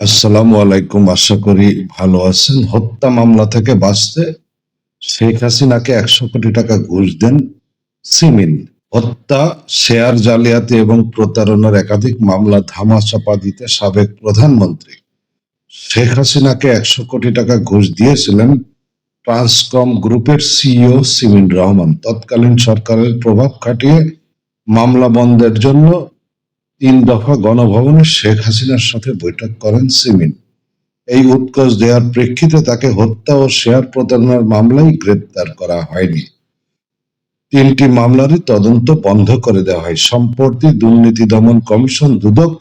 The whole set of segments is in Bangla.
আসসালামু আলাইকুম, আশা করি ভালো আছেন। হত্যা মামলা থেকে বাঁচতে শেখ হাসিনাকে একশো কোটি টাকা ঘুষ দেন সিমিন। হত্যা, শেয়ার জালিয়াতি এবং প্রতারণার একাধিক মামলা ধামাচাপা দিতে সাবেক প্রধানমন্ত্রী। শেখ হাসিনাকে একশো কোটি টাকা ঘুষ দিয়েছিলেন ট্রান্সকম গ্রুপের সিইও সিমিন রহমান। তৎকালীন সরকারের প্রভাব খাটিয়ে মামলা বন্ধের জন্য তিন দফা গণভবনে শেখ হাসিনার সাথে বৈঠক করেন সিমিন। এই উৎকোচ দেওয়ার প্রেক্ষিতে তাকে হত্যা ও শেয়ার প্রতারণার মামলায় গ্রেপ্তার করা হয়নি। তিনটি মামলারই তদন্ত বন্ধ করে দেওয়া হয়। সম্প্রতি দুর্নীতি দমন কমিশন দুদক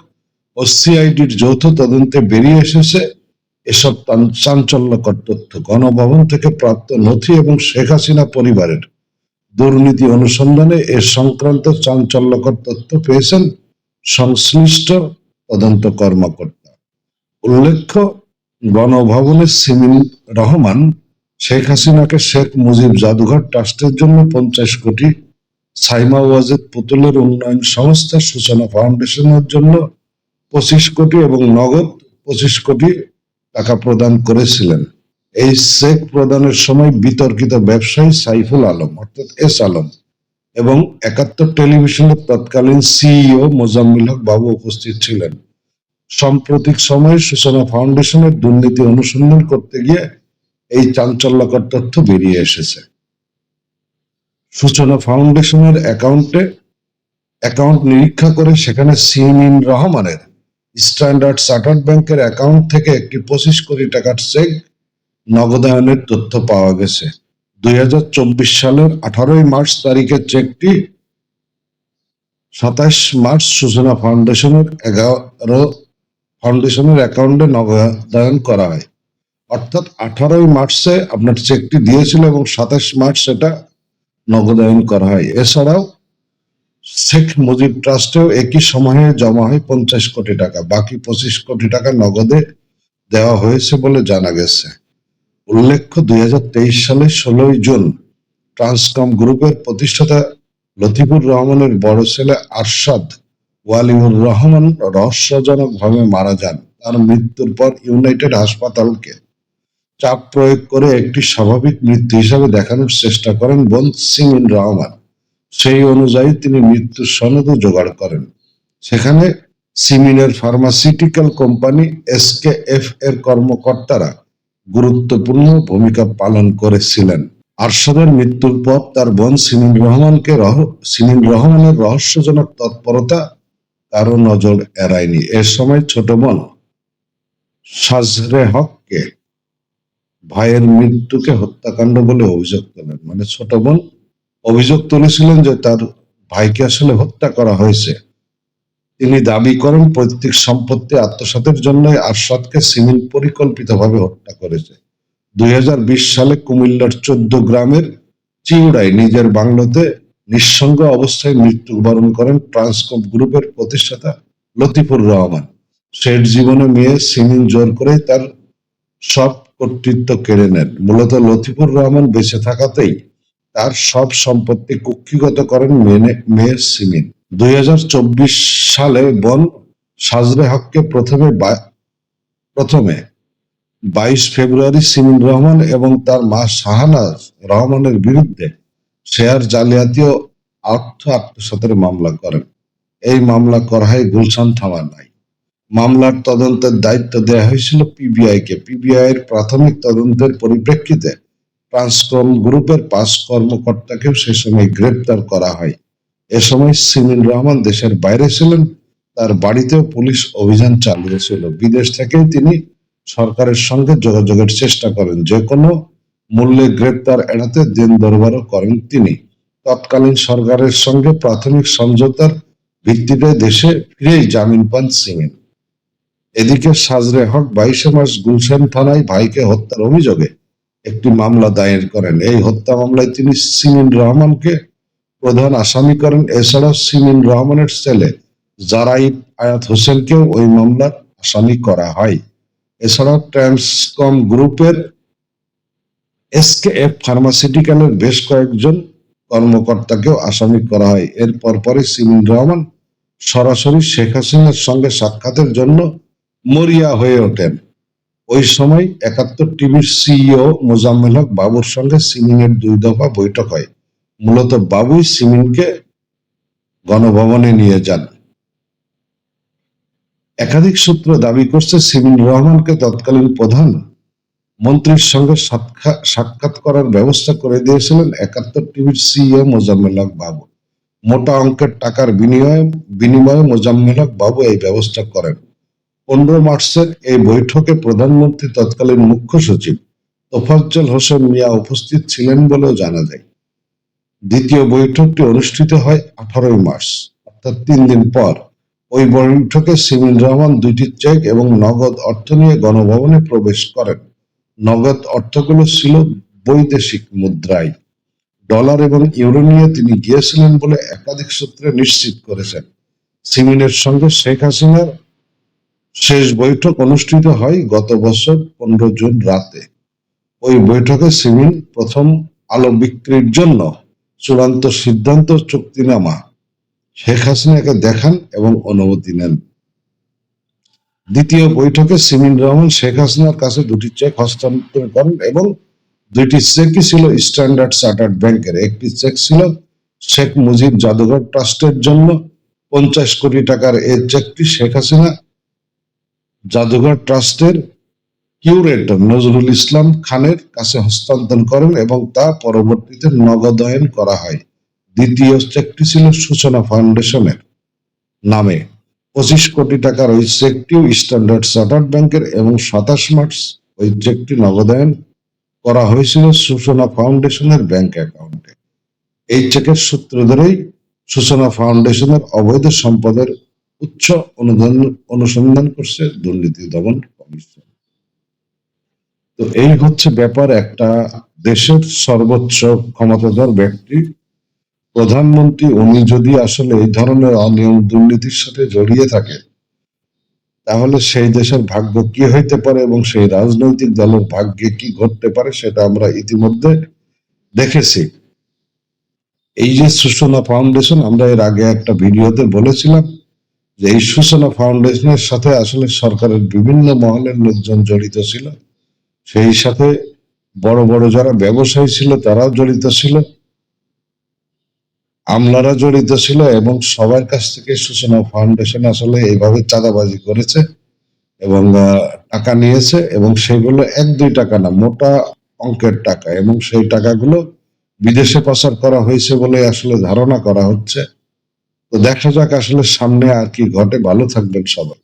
ও সিআইডির যৌথ তদন্তে বেরিয়ে এসেছে এসব চাঞ্চল্যকর তথ্য। গণভবন থেকে প্রাপ্ত নথি এবং শেখ হাসিনা পরিবারের দুর্নীতি অনুসন্ধানে এ সংক্রান্ত চাঞ্চল্যকর তথ্য পেয়েছেন সংশ্লিষ্ট তদন্ত কর্মকর্তা। উল্লেখ্য গণভবনের সিমিন রহমান, শেখ হাসিনাকে শেখ মুজিব জাদুঘর ট্রাস্টের জন্য পঞ্চাশ কোটি সাইমা ওয়াজেদ পুতুলের উন্নয়ন সংস্থা সূচনা ফাউন্ডেশনের জন্য পঁচিশ কোটি এবং নগদ পঁচিশ কোটি টাকা প্রদান করেছিলেন। এই চেক প্রদানের সময় বিতর্কিত ব্যবসায়ী সাইফুল আলম, অর্থাৎ এস আলম এবং একাত্তর টেলিভিশনের তৎকালীন সিইও মোজাম্মিল হক বাবু উপস্থিত ছিলেন। সাম্প্রতিক সময়ে সূচনা ফাউন্ডেশনের দুর্নীতি অনুসন্ধান করতে গিয়ে এই চাঞ্চল্যকর তথ্য বেরিয়ে এসেছে। সূচনা ফাউন্ডেশনের অ্যাকাউন্টে অ্যাকাউন্ট নিরীক্ষা করে সেখানে সিমিন রহমানের স্ট্যান্ডার্ড চার্টার্ড ব্যাংকের অ্যাকাউন্ট থেকে একটি পঁচিশ কোটি টাকার চেক নগদায়নের তথ্য পাওয়া গেছে। দুই হাজার চব্বিশ সালের আঠারোই মার্চ তারিখের চেকটি সাতাশ মার্চ সূচনা ফাউন্ডেশনের এগারো ফাউন্ডেশনের অ্যাকাউন্টে নগদায়ন করা হয়। অর্থাৎ আঠারোই মার্চে আপনার চেকটি দিয়েছিল এবং সাতাশ মার্চ সেটা নগদায়ন করা হয়। এছাড়াও শেখ মুজিব ট্রাস্টেও একই সময়ে জমা হয় পঞ্চাশ কোটি টাকা, বাকি পঁচিশ কোটি টাকা নগদে দেওয়া হয়েছে বলে জানা গেছে। উল্লেখ্য দুই সালে ষোলোই জুন ট্রান্সকম গ্রুপের প্রতিষ্ঠাতা লতিফুর রহমানের বড় ছেলে আরশাদ ওয়ালিউর রহমান রহস্যজনকভাবে মারা যান। তার মৃত্যুর পর ইউনাইটেড হাসপাতালকে চাপ প্রয়োগ করে একটি স্বাভাবিক মৃত্যু হিসাবে দেখানোর চেষ্টা করেন বোন সিমিন রহমান। সেই অনুযায়ী তিনি মৃত্যুর সনদও জোগাড় করেন। সেখানে সিমিনের ফার্মাসিউটিক্যাল কোম্পানি এসকেএফ এর কর্মকর্তারা গুরুত্বপূর্ণ ভূমিকা পালন করেছিলেন। আরশাদের মৃত্যুর পর তার বোন সিমিন রহমানকে রহ, সিমিন রহমানের রহস্যজনক তৎপরতা কারও নজর এড়ায়নি। এ সময় ছোট বোন সাজরে হককে ভাইয়ের মৃত্যুকে হত্যাকাণ্ড বলে অভিযোগ তোলেন। মানে ছোট বোন অভিযোগ তুলেছিলেন যে তার ভাইকে আসলে হত্যা করা হয়েছে। তিনি দাবি করেন পৈতৃক সম্পত্তি আত্মসাতের জন্য আরশাদকে সিমিন পরিকল্পিতভাবে হত্যা করেছে। দুই হাজার বিশ সালে কুমিল্লার চোদ্দ গ্রামের চিউড়ায় নিজের বাংলোতে নিঃসঙ্গ অবস্থায় মৃত্যুবরণ করেন ট্রান্সকপ গ্রুপের প্রতিষ্ঠাতা লতিফুর রহমান। শেঠ জীবনে মেয়ে সিমিন জোর করে তার সব কর্তৃত্ব কেড়ে নেন। মূলত লতিফুর রহমান বেঁচে থাকাতেই তার সব সম্পত্তি কুক্ষিগত করেন মেয়ে সিমিন দুই হাজার চব্বিশ সালে বন সাজরে হককে প্রথমে প্রথমে বাইশ ফেব্রুয়ারি সিমিন রহমান এবং তার মা শাহানাজ রহমানের বিরুদ্ধে শেয়ার জালিয়াতি ও অর্থ আত্মসাতের মামলা করেন। এই মামলা করা হয় গুলশান নাই। মামলার তদন্তের দায়িত্ব দেওয়া হয়েছিল পিবিআই কে পিবিআই এর প্রাথমিক তদন্তের পরিপ্রেক্ষিতে ট্রান্সকম গ্রুপের পাঁচ কর্মকর্তাকেও সে সময় গ্রেপ্তার করা হয়। এ সময় সিমিন রহমান দেশের বাইরে ছিলেন। তার বাড়িতেও পুলিশ অভিযান চালিয়েছিল। বিদেশ থেকেই তিনি সরকারের সঙ্গে যোগাযোগের চেষ্টা করেন। যে কোনো মূল্যে গ্রেপ্তার এড়াতে দিন দরবারও করেন তিনি। তৎকালীন সরকারের সঙ্গে প্রাথমিক সমঝোতার ভিত্তিতে দেশে ফিরেই জামিন পান সিমিন। এদিকে সাজরে হক বাইশে মার্চ গুলশান থানায় ভাইকে হত্যার অভিযোগে একটি মামলা দায়ের করেন। এই হত্যা মামলায় তিনি সিমিন রহমানকে প্রধান আসামি করেন এছাড়াও সিমিন রহমানের ছেলে জারাইব আয়াত হোসেনকেও ওই মামলার আসামি করা হয়। এছাড়াও ট্রান্সকম গ্রুপের এসকেএফ ফার্মাসিউটিক্যালের বেশ কয়েকজন কর্মকর্তাকেও আসামি করা হয়। এর পরপরই সিমিন রহমান সরাসরি শেখ হাসিনার সঙ্গে সাক্ষাতের জন্য মরিয়া হয়ে ওঠেন। ওই সময় একাত্তর টিভির সিইও মোজাম্মেল হক বাবুর সঙ্গে সিমিনের দুই দফা বৈঠক হয়। মূলত বাবুই সিমিনকে গণভবনে নিয়ে যান। একাধিক সূত্র দাবি করছে সিমিন রহমানকে তৎকালীন প্রধান মন্ত্রীর সঙ্গে সাক্ষাৎ করার ব্যবস্থা করে দিয়েছিলেন একাত্তর টিভির সিইও মোজাম্মেল বাবু। মোটা অঙ্কের টাকার বিনিময়ে বিনিময়ে মোজাম্মেল বাবু এই ব্যবস্থা করেন। পনেরো মার্চের এই বৈঠকে প্রধানমন্ত্রী তৎকালীন মুখ্য সচিব তোফাজ্জল হোসেন মিয়া উপস্থিত ছিলেন বলেও জানা যায়। দ্বিতীয় বৈঠকটি অনুষ্ঠিত হয় আঠারোই মার্চ, অর্থাৎ তিন দিন পর। ওই বৈঠকে সিমিন রহমান দুইটি চেক এবং নগদ অর্থ নিয়ে গণভবনে প্রবেশ করেন। নগদ অর্থগুলো ছিল বৈদেশিক মুদ্রায়। ডলার এবং ইউরো নিয়ে তিনি গিয়েছিলেন বলে একাধিক সূত্রে নিশ্চিত করেছেন। সিমিনের সঙ্গে শেখ হাসিনার শেষ বৈঠক অনুষ্ঠিত হয় গত বছর পনেরো জুন রাতে। ওই বৈঠকে সিমিন প্রথম আলো বিক্রির জন্য চূড়ান্ত সিদ্ধান্ত চুক্তিনামা শেখ হাসিনাকে দেখান এবং অনুমতি নেন। দ্বিতীয় বৈঠকে সিমিন রহমান শেখ হাসিনার কাছে দুটি চেক হস্তান্তর করেন এবং দুইটি চেকই ছিল স্ট্যান্ডার্ড চার্টার্ড ব্যাংকের। একটি চেক ছিল শেখ মুজিব জাদুঘর ট্রাস্টের জন্য পঞ্চাশ কোটি টাকার। এই চেকটি শেখ হাসিনা জাদুঘর ট্রাস্টের কিউরেটর নজরুল ইসলাম খানের কাছে হস্তান্তর করেন এবং তা পরবর্তীতে নগদায়ন করা হয়। দ্বিতীয় চেকটি ছিল সূচনা ফাউন্ডেশনের নামে। পঁচিশ কোটি টাকার ওই চেকটিও স্ট্যান্ডার্ড চার্টার্ড ব্যাংকের এবং সাতাশ মার্চ ওই চেকটি নগদায়ন করা হয়েছিল সূচনা ফাউন্ডেশনের ব্যাংক অ্যাকাউন্টে। এই চেকের সূত্র ধরেই সূচনা ফাউন্ডেশনের অবৈধ সম্পদের উচ্চ অনুদান অনুসন্ধান করছে দুর্নীতি দমন কমিশন। তো এই হচ্ছে ব্যাপার একটা দেশের সর্বোচ্চ ক্ষমতাধর ব্যক্তি। প্রধানমন্ত্রী, উনি যদি আসলে এই ধরনের অনিয়ম দুর্নীতির সাথে জড়িয়ে থাকে, তাহলে সেই দেশের ভাগ্য কি হইতে পারে এবং সেই রাজনৈতিক দলের ভাগ্যে কি ঘটতে পারে সেটা আমরা ইতিমধ্যে দেখেছি। এই যে সূচনা ফাউন্ডেশন, আমরা এর আগে একটা ভিডিওতে বলেছিলাম যে এই সূচনা ফাউন্ডেশনের সাথে আসলে সরকারের বিভিন্ন মহলের লোকজন জড়িত ছিল। সেই সাথে বড় বড় যারা ব্যবসায়ী ছিল, তারাও জড়িত ছিল। আমলারা জড়িত ছিল এবং সবার কাছ থেকে সূচনা ফাউন্ডেশন আসলে এইভাবে চাঁদাবাজি করেছে এবং টাকা নিয়েছে এবং সেগুলো এক, দুই টাকা না, মোটা অঙ্কের টাকা এবং সেই টাকাগুলো বিদেশে পাচার করা হয়েছে বলে আসলে ধারণা করা হচ্ছে। তো দেখা যাক আসলে সামনে আর কি ঘটে, ভালো থাকবেন সবাই।